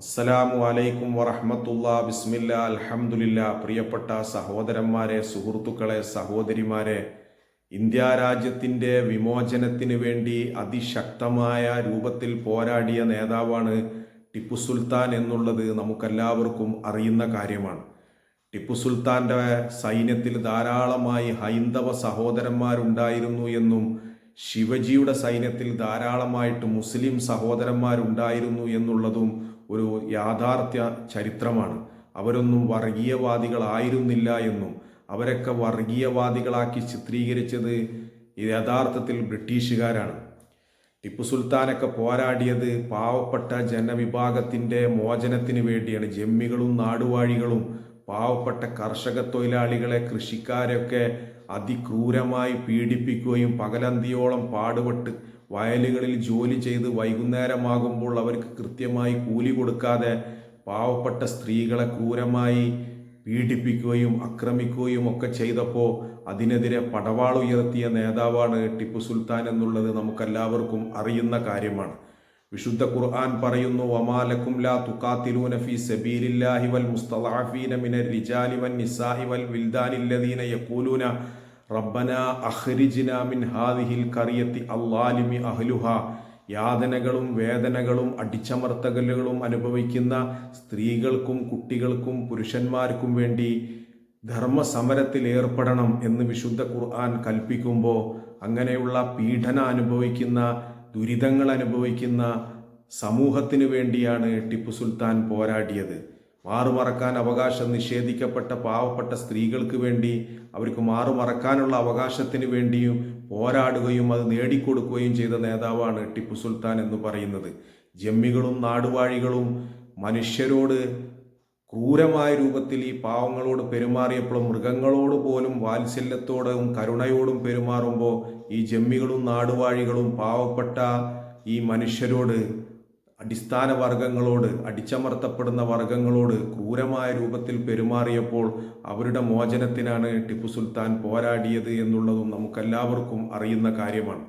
അസ്സലാമു അലൈക്കും വറഹമത്തുള്ള ബിസ്മില്ല അൽഹംദുലില്ലാ. പ്രിയപ്പെട്ട സഹോദരന്മാരെ സുഹൃത്തുക്കളെ സഹോദരിമാരെ ഇന്ത്യ രാജ്യത്തിന്റെ വിമോചനത്തിന് വേണ്ടി അതിശക്തമായ രൂപത്തിൽ പോരാടിയ നേതാവാണ് ടിപ്പു സുൽത്താൻ എന്നുള്ളത് നമുക്കെല്ലാവർക്കും അറിയുന്ന കാര്യമാണ്. ടിപ്പു സുൽത്താന്റെ സൈന്യത്തിൽ ധാരാളമായി ഹൈന്ദവ സഹോദരന്മാരുണ്ടായിരുന്നു എന്നും ശിവജിയുടെ സൈന്യത്തിൽ ധാരാളമായിട്ട് മുസ്ലിം സഹോദരന്മാരുണ്ടായിരുന്നു എന്നുള്ളതും ഒരു യാഥാർത്ഥ്യ ചരിത്രമാണ്. അവരൊന്നും വർഗീയവാദികളായിരുന്നില്ല എന്നും അവരൊക്കെ വർഗീയവാദികളാക്കി ചിത്രീകരിച്ചത് യഥാർത്ഥത്തിൽ ബ്രിട്ടീഷുകാരാണ്. ടിപ്പു സുൽത്താനൊക്കെ പോരാടിയത് പാവപ്പെട്ട ജനവിഭാഗത്തിന്റെ മോചനത്തിന് വേണ്ടിയാണ്. ജമ്മികളും നാടുവാഴികളും പാവപ്പെട്ട കർഷക തൊഴിലാളികളെ കൃഷിക്കാരെയൊക്കെ അതിക്രൂരമായി പീഡിപ്പിക്കുകയും പകലന്തിയോളം പാടുപെട്ട് വയലുകളിൽ ജോലി ചെയ്ത് വൈകുന്നേരമാകുമ്പോൾ അവർക്ക് കൃത്യമായി കൂലി കൊടുക്കാതെ പാവപ്പെട്ട സ്ത്രീകളെ ക്രൂരമായി പീഡിപ്പിക്കുകയും ആക്രമിക്കുകയും ഒക്കെ ചെയ്തപ്പോൾ അതിനെതിരെ പടവാളുയർത്തിയ നേതാവാണ് ടിപ്പു സുൽത്താൻ എന്നുള്ളത് നമുക്കെല്ലാവർക്കും അറിയുന്ന കാര്യമാണ്. വിശുദ്ധ ഖുർആൻ പറയുന്നു വമാലക്കും ലാ തുഖാത്തിലൂന ഫീ സബീലില്ലാഹി വൽ മുസ്തദഅഫീന മിനർ റിജാലി വൻ നിസാഹി വൽ വിൽദാനില്ലദീന യഖൂലൂന റബ്ബന അഹ്രിജിന മിൻ ഹാദിഹിൽ ഖറിയത്തി അള്ളാലിമി അഹ്ലുഹ. യാതനകളും വേദനകളും അടിച്ചമർത്തകലുകളും അനുഭവിക്കുന്ന സ്ത്രീകൾക്കും കുട്ടികൾക്കും പുരുഷന്മാർക്കും വേണ്ടി ധർമ്മസമരത്തിൽ ഏർപ്പെടണം എന്ന് വിശുദ്ധ ഖുർആൻ കൽപ്പിക്കുമ്പോൾ അങ്ങനെയുള്ള പീഡന അനുഭവിക്കുന്ന ദുരിതങ്ങൾ അനുഭവിക്കുന്ന സമൂഹത്തിനു വേണ്ടിയാണ് ടിപ്പു സുൽത്താൻ പോരാടിയത്. മാറുമറക്കാൻ അവകാശം നിഷേധിക്കപ്പെട്ട പാവപ്പെട്ട സ്ത്രീകൾക്ക് വേണ്ടി അവർക്ക് മാറുമറക്കാനുള്ള അവകാശത്തിന് വേണ്ടിയും പോരാടുകയും അത് നേടിക്കൊടുക്കുകയും ചെയ്ത നേതാവാണ് ടിപ്പു സുൽത്താൻ എന്ന് പറയുന്നത്. ജമ്മികളും നാടുവാഴികളും മനുഷ്യരോട് ക്രൂരമായ രൂപത്തിൽ ഈ പാവങ്ങളോട് പെരുമാറിയപ്പോഴും മൃഗങ്ങളോട് പോലും വാത്സല്യത്തോടും കരുണയോടും പെരുമാറുമ്പോൾ ഈ ജമ്മികളും നാടുവാഴികളും പാവപ്പെട്ട ഈ മനുഷ്യരോട് അടിസ്ഥാന വർഗങ്ങളോട് അടിച്ചമർത്തപ്പെടുന്ന വർഗങ്ങളോട് ക്രൂരമായ രൂപത്തിൽ പെരുമാറിയപ്പോൾ അവരുടെ മോചനത്തിനാണ് ടിപ്പു സുൽത്താൻ പോരാടിയത് എന്നുള്ളതും നമുക്കെല്ലാവർക്കും അറിയുന്ന കാര്യമാണ്.